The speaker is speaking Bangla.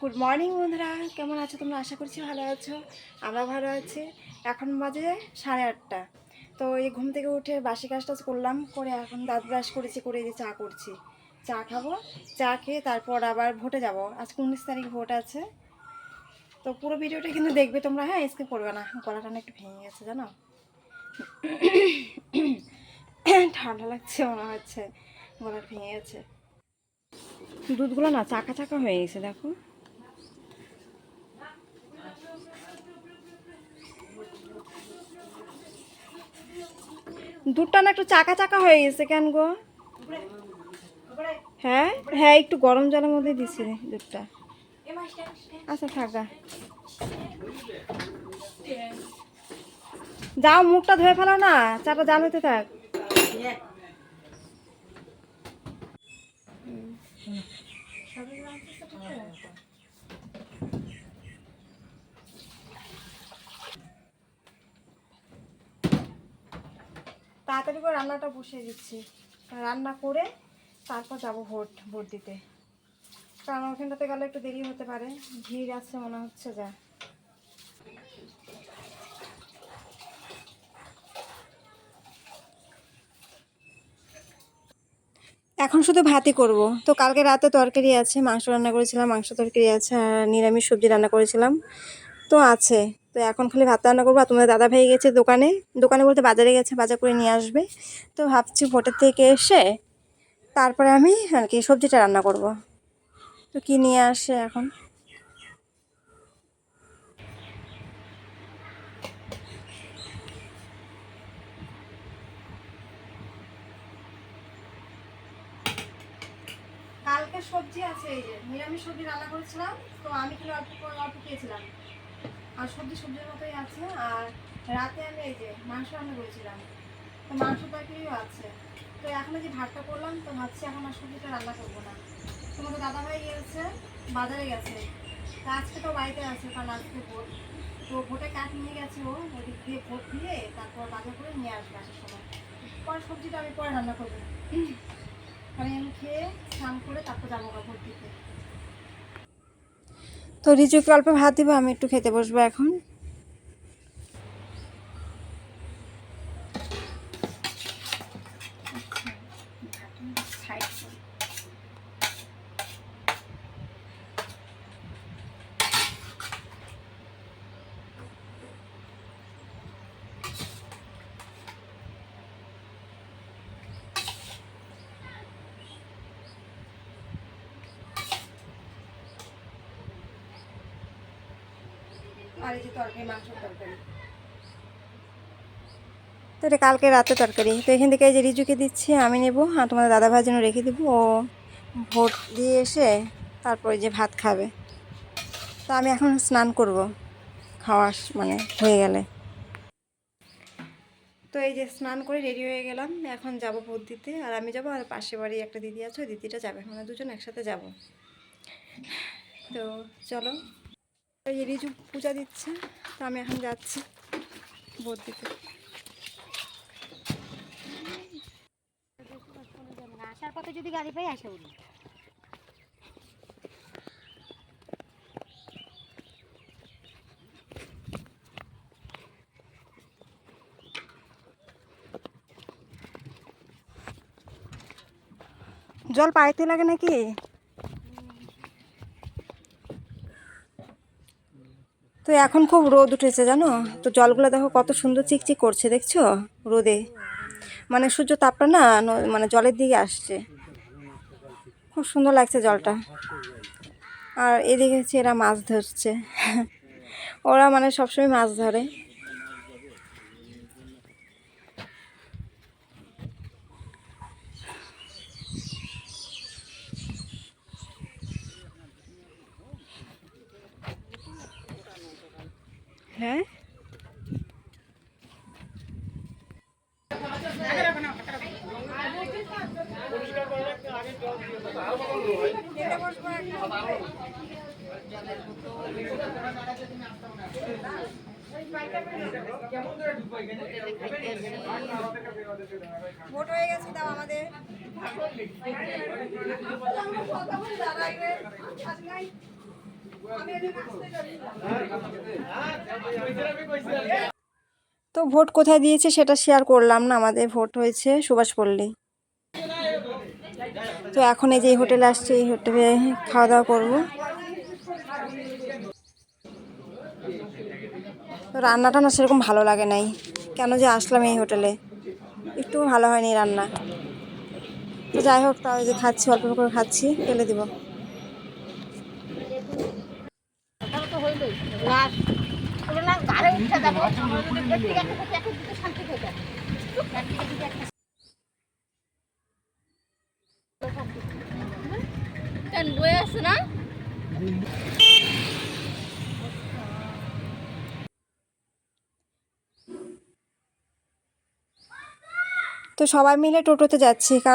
গুড মর্নিং বন্ধুরা। কেমন আছো তোমরা? আশা করছি ভালো আছো। আমরা ভালো আছি। এখন বাজে সাড়ে আটটা। তো এই ঘুম থেকে উঠে বাসি কাজটা করলাম, করে এখন দাঁত ব্রাশ করেছি, করে যে চা করছি। চা খাব, চা খেয়ে তারপর আবার ভোটে যাব। আজকে উনিশ তারিখ ভোট আছে। তো পুরো ভিডিওটা কিন্তু দেখবে তোমরা। হ্যাঁ স্কিপ করবে না। গলাটা না একটু ভেঙে গেছে, জানো? ঠান্ডা লাগছে মনে হচ্ছে। গলাটা ভেঙে গেছে। দুধগুলো না চাকা চাকা হয়ে গেছে, দেখো। দুধটা না একটু চাকা চাকা হয়ে গেছে কেন গো? হ্যাঁ? হ্যাঁ একটু গরম জলের মধ্যে দিছি রে দুধটা। আচ্ছা থাকা যাও, মুখটা ধুয়ে ফেলো না, চাটা জাল হতে থাক। তাড়াতাড়ি করে রান্নাটা বসিয়ে দিচ্ছি। রান্না করে তারপর যাব ভোট ভোট দিতে। কারণ ওখানটাতে গেলে একটু দেরি হতে পারে। ভিড় আছে মনে হচ্ছে যা। এখন শুধু ভাতই করব। তো কালকে রাতে তরকারি আছে, মাংস রান্না করেছিলাম, মাংস তরকারি আছে আর নিরামিষ সবজি রান্না করেছিলাম। তো আছে। তো এখন খালি ভাত রান্না করব আর তোমাদের দাদা ভাই গেছে দোকানে। দোকানে বলতে বাজারে গেছে, বাজার করে নিয়ে আসবে। তো ভাবছি ভোটের থেকে এসে তারপরে আমি আর কি সবজিটা রান্না করব। তো কি নিয়ে আসে এখন? কালকে সবজি আছে এই যে, নিরামিষ সবজি রান্না করেছিলাম, তো আমি কিন্তু অল্প অল্প খেয়েছিলাম। আর সবজি সবজির মতোই আছে, আর রাতে আমি এই যে মাংস রান্না করেছিলাম। তো মাংস তরকারিও আছে। তো এখন যে ভাতটা করলাম, তো ভাবছি এখন আর সবজিটা রান্না করব না। তোমাদের দাদা ভাই গেছে বাজারে গেছে। তো আজকে তো বাড়িতে আছে কারণ আজকে ভোট। তো ভোটে কাঠ নিয়ে গেছে ও, ওদিক দিয়ে ভোট দিয়ে তারপর বাজার করে নিয়ে আসবে আসার সময়। পরে সবজিটা আমি পরে রান্না করব। আমি আমি খেয়ে স্নান করে তারপর যাব ভোট দিতে তো রিচুকে অল্প ভাত দিব আমি একটু খেতে বসবো এখন। তরকারি তো এটা কালকে রাতে তরকারি। তো এখান থেকে এই যে রিজুকে দিচ্ছি, আমি নেব, আর তোমাদের দাদা ভাই জন্য রেখে দেবো। ও ভোট দিয়ে এসে তারপর যে ভাত খাবে। তো আমি এখন স্নান করব, খাওয়া মানে হয়ে গেলে। তো এই যে স্নান করে রেডি হয়ে গেলাম, এখন যাব ভোট দিতে। আর আমি যাব, আর পাশে বাড়ি একটা দিদি আছে, ওই দিদিটা যাবে। মানে দুজন একসাথে যাব। তো চলো। এই রিজু পূজা দিচ্ছে তো আমি এখন যাচ্ছি ভোট দিতে আসার পথে যদি গাড়ি পাই আসে উনি। জল পাইতে লাগে নাকি? তো এখন খুব রোদ উঠেছে জানো? তো জলগুলো দেখো কত সুন্দর চিকচিক করছে, দেখছ? রোদে। মানে সূর্য তাপটা না মানে জলের দিকে আসছে। খুব সুন্দর লাগছে জলটা। আর এদিকে হচ্ছে এরা মাছ ধরছে। ওরা মানে সবসময় মাছ ধরে। হ্যাঁ? ভোট হয়ে গেছে দাও আমাদের। তো ভোট কোথায় দিয়েছে সেটা শেয়ার করলাম না, আমাদের ভোট হয়েছে সুভাষ পল্লী। তো এখন এই যে এই হোটেলে আসছে, এই হোটেলে খাওয়া দাওয়া করব। রান্নাটা না সেরকম ভালো লাগে নাই। কেন যে আসলাম এই হোটেলে? একটু ভালো হয়নি রান্না। তো যাই হোক, তাও যে খাচ্ছি, অল্প করে খাচ্ছি, ফেলে দিব ওটাও তো হইলই লাশ ওগুলো না গাড়ি উঠে যাব একদিকে একটা থেকে একদিকে শান্তি খেতে একদিকে দিকে একটা কেন আছে না? তো সবাই মিলে টোটোতে যাচ্ছি কারণ